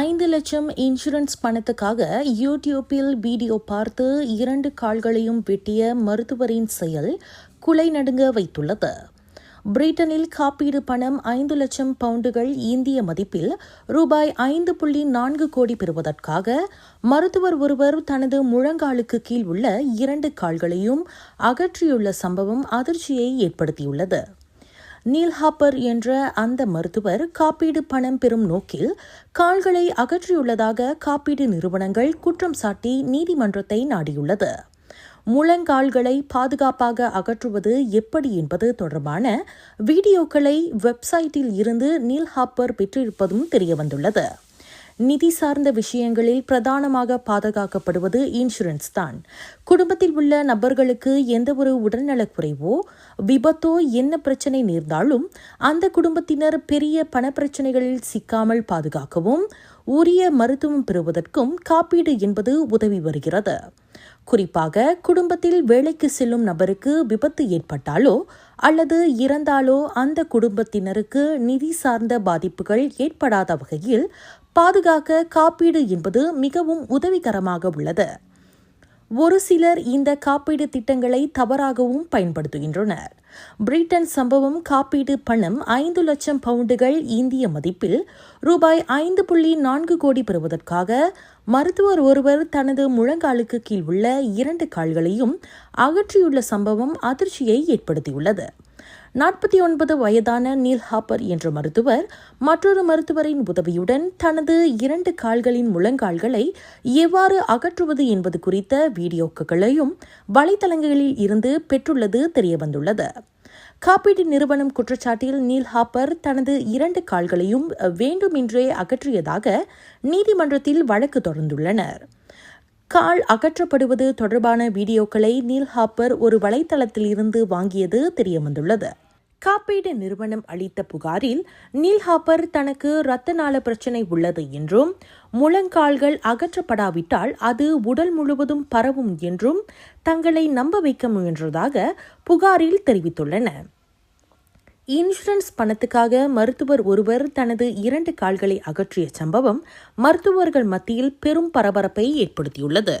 ஐந்து லட்சம் இன்சூரன்ஸ் பணத்துக்காக யூடியூப்பில் வீடியோ பார்த்து இரண்டு கால்களையும் வெட்டிய மருத்துவரின் செயல் குலை நடுங்க வைத்துள்ளது. பிரிட்டனில் காப்பீடு பணம் ஐந்து லட்சம் பவுண்டுகள் இந்திய மதிப்பில் ரூபாய் ஐந்து புள்ளி நான்கு கோடி பெறுவதற்காக மருத்துவர் ஒருவர் தனது முழங்காலுக்கு கீழ் உள்ள இரண்டு கால்களையும் அகற்றியுள்ள சம்பவம் அதிர்ச்சியை ஏற்படுத்தியுள்ளது. நீல் ஹாப்பர் என்ற அந்த மருத்துவர் காப்பீடு பணம் பெறும் நோக்கில் கால்களை அகற்றியுள்ளதாக காப்பீடு நிறுவனங்கள் குற்றம் சாட்டி நீதிமன்றத்தை நாடியுள்ளது. முழங்கால்களை பாதுகாப்பாக அகற்றுவது எப்படி என்பது தொடர்பான வீடியோக்களை வெப்சைட்டில் இருந்து நீல் ஹாப்பர் பெற்றிருப்பதும் தெரியவந்துள்ளது. நிதி சார்ந்த விஷயங்களில் பிரதானமாக பாதுகாக்கப்படுவது இன்சூரன்ஸ் தான். குடும்பத்தில் உள்ள நபர்களுக்கு எந்தவொரு உடல்நலக் குறைவோ விபத்தோ என்ன பிரச்சனை நேர்ந்தாலும் அந்த குடும்பத்தினர் பெரிய பணப்பிரச்சனைகளில் சிக்காமல் பாதுகாக்கவும் உரிய மருத்துவம் பெறுவதற்கும் காப்பீடு என்பது உதவி வருகிறது. குறிப்பாக குடும்பத்தில் வேலைக்கு செல்லும் நபருக்கு விபத்து ஏற்பட்டாலோ அல்லது இறந்தாலோ அந்த குடும்பத்தினருக்கு நிதி சார்ந்த பாதிப்புகள் ஏற்படாத வகையில் பாதுகாக்க காப்பீடு என்பது மிகவும் உதவிகரமாக உள்ளது. ஒரு சிலர் இந்த காப்பீடு திட்டங்களை தவறாகவும் பயன்படுத்துகின்றனர். பிரிட்டன் சம்பவம் காப்பீடு பணம் ஐந்து லட்சம் பவுண்டுகள் இந்திய மதிப்பில் ரூபாய் ஐந்து புள்ளி நான்கு கோடி பெறுவதற்காக மருத்துவர் ஒருவர் தனது முழங்காலுக்கு கீழ் உள்ள இரண்டு கால்களையும் அகற்றியுள்ள சம்பவம் அதிர்ச்சியை ஏற்படுத்தியுள்ளது. நாற்பத்தி ஒன்பது வயதான நீல் ஹாப்பர் என்ற மருத்துவர் மற்றொரு மருத்துவரின் உதவியுடன் தனது இரண்டு கால்களின் முழங்கால்களை எவ்வாறு அகற்றுவது என்பது குறித்த வீடியோக்களையும் வலைத்தளங்களில் இருந்து பெற்றுள்ளது தெரியவந்துள்ளது. காப்பீட்டு நிறுவனம் குற்றச்சாட்டில் நீல் ஹாப்பர் தனது இரண்டு கால்களையும் வேண்டுமென்றே அகற்றியதாக நீதிமன்றத்தில் வழக்கு தொடர்ந்துள்ளனர். கால் அகற்றப்படுவது தொடர்பான வீடியோக்களை நீல் ஹாப்பர் ஒரு வலைத்தளத்தில் இருந்து வாங்கியது தெரியவந்துள்ளது. காப்பீடு நிறுவனம் அளித்த புகாரில் நீல் ஹாப்பர் தனக்கு இரத்த நாள பிரச்சினை உள்ளது என்றும் முழங்கால்கள் அகற்றப்படாவிட்டால் அது உடல் முழுவதும் பரவும் என்றும் தங்களை நம்ப வைக்க முயன்றதாக புகாரில் தெரிவித்துள்ளன. இன்சூரன்ஸ் பணத்துக்காக மருத்துவர் ஒருவர் தனது இரண்டு கால்களை அகற்றிய சம்பவம் மருத்துவர்கள் மத்தியில் பெரும் பரபரப்பை ஏற்படுத்தியுள்ளது.